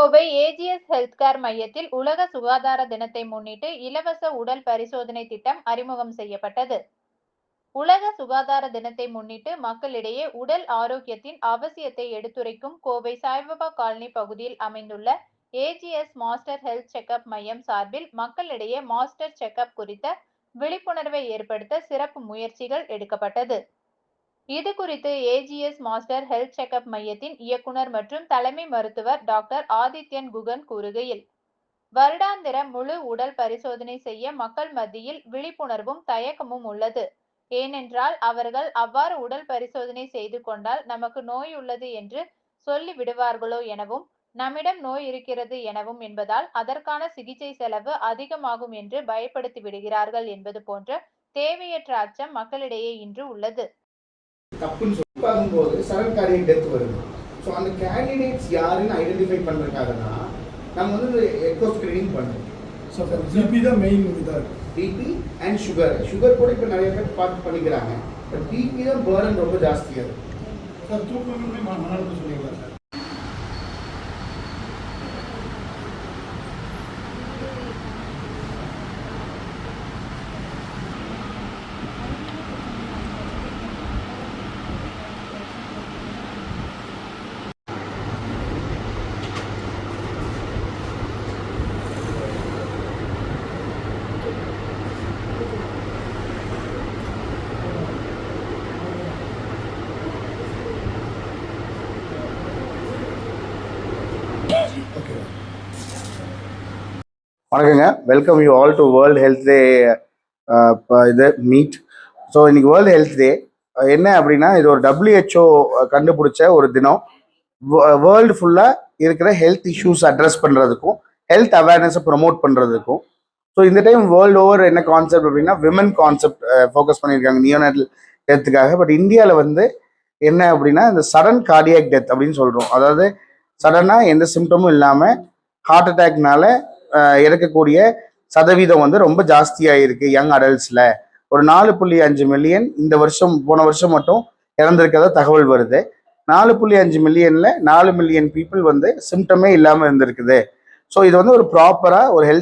Kovai AGS health care மையத்தில் உலக சுகாதார தினத்தை முன்னிட்டு இலவச உடல் பரிசோதனை திட்டம் அறிமுகம் செய்யப்பட்டது. உலக சுகாதார தினத்தை முன்னிட்டு மக்களிடையே உடல் ஆரோக்கியத்தின் அவசியத்தை எடுத்துரைக்கும் கோவை சாய்பாபா காலனி பகுதியில் அமைந்துள்ள ஏஜிஎஸ் மாஸ்டர் ஹெல்த் செக்கப் மையம் சார்பில் மக்களிடையே மாஸ்டர் செக்கப் குறித்த விழிப்புணர்வை ஏற்படுத்த சிறப்பு முயற்சிகள் எடுக்கப்பட்டது. இது குறித்து ஏஜிஎஸ் மாஸ்டர் ஹெல்த் செக்கப் மையத்தின் இயக்குனர் மற்றும் தலைமை மருத்துவர் டாக்டர் ஆதித்யன் குகன் கூறுகையில் வருடாந்திர முழு உடல் பரிசோதனை செய்ய மக்கள் மத்தியில் விழிப்புணர்வும் தயக்கமும் உள்ளது. ஏனென்றால் அவர்கள் அவ்வாறு உடல் பரிசோதனை செய்து கொண்டால் நமக்கு நோய் உள்ளது என்று சொல்லி விடுவார்களோ எனவும் நம்மிடம் நோய் இருக்கிறது எனவும் என்பதால் அதற்கான சிகிச்சை செலவு அதிகமாகும் என்று பயப்படுத்தி விடுகிறார்கள் என்பது போன்ற தேவையற்ற அச்சம் மக்களிடையே இன்று உள்ளது. தப்புன்னு சொல்லி பார்க்கும்போது சடன் கார்டியக் டெத் வருது. ஸோ அந்த கேண்டிடேட்ஸ் யாருன்னு ஐடென்டிஃபை பண்ணுறதுக்காக தான் நம்ம வந்து எக்கோ ஸ்க்ரீனிங் பண்ணுறோம் ஸோ ஜிபி தான் மெயின் இதாக இருக்கும் பிபி அண்ட் சுகர் சுகர் கூட இப்போ நிறைய பேர் பார்த்து பண்ணிக்கிறாங்க. பட் பிபி தான் பேர்டன் ரொம்ப ஜாஸ்தியாக இருக்கும் சார் தூக்கமே மன அழுத்தம் சொல்லிக்கலாம் சார் வணக்கங்க. Welcome you all to world health day இது மீட் ஸோ இன்னைக்கு வேர்ல்டு ஹெல்த் டே என்ன அப்படின்னா இது ஒரு டபிள்யூஹெச்ஓ கண்டுபிடிச்ச ஒரு தினம். வேர்ல்டு ஃபுல்லாக இருக்கிற ஹெல்த் இஷ்யூஸ் அட்ரஸ் பண்ணுறதுக்கும் ஹெல்த் அவேர்னஸை ப்ரொமோட் பண்ணுறதுக்கும் ஸோ இந்த டைம் வேர்ல்டு ஓவர் என்ன கான்செப்ட் அப்படின்னா விமன் கான்செப்ட் ஃபோக்கஸ் பண்ணியிருக்காங்க நியோனேட்டல் டெத்துக்காக பட் இந்தியாவில் வந்து என்ன அப்படின்னா இந்த சடன் கார்டியாக் டெத் அப்படின்னு சொல்கிறோம் அதாவது சடனாக எந்த சிம்டமும் இல்லாமல் ஹார்ட் அட்டாக்னால இறக்கக்கூடிய சதவீதம் வந்து ரொம்ப ஜாஸ்தியாக இருக்கு யங் அடல்ட்ஸில். ஒரு நாலு புள்ளி அஞ்சு மில்லியன் இந்த வருஷம் போன வருஷம் மட்டும் இறந்திருக்கிறதா தகவல் வருது. நாலு புள்ளி அஞ்சு மில்லியனில் நாலு மில்லியன் பீப்புள் வந்து சிம்டமே இல்லாமல் இருந்திருக்குது. ஸோ இது வந்து ஒரு ப்ராப்பராக ஒரு ஹெல்த்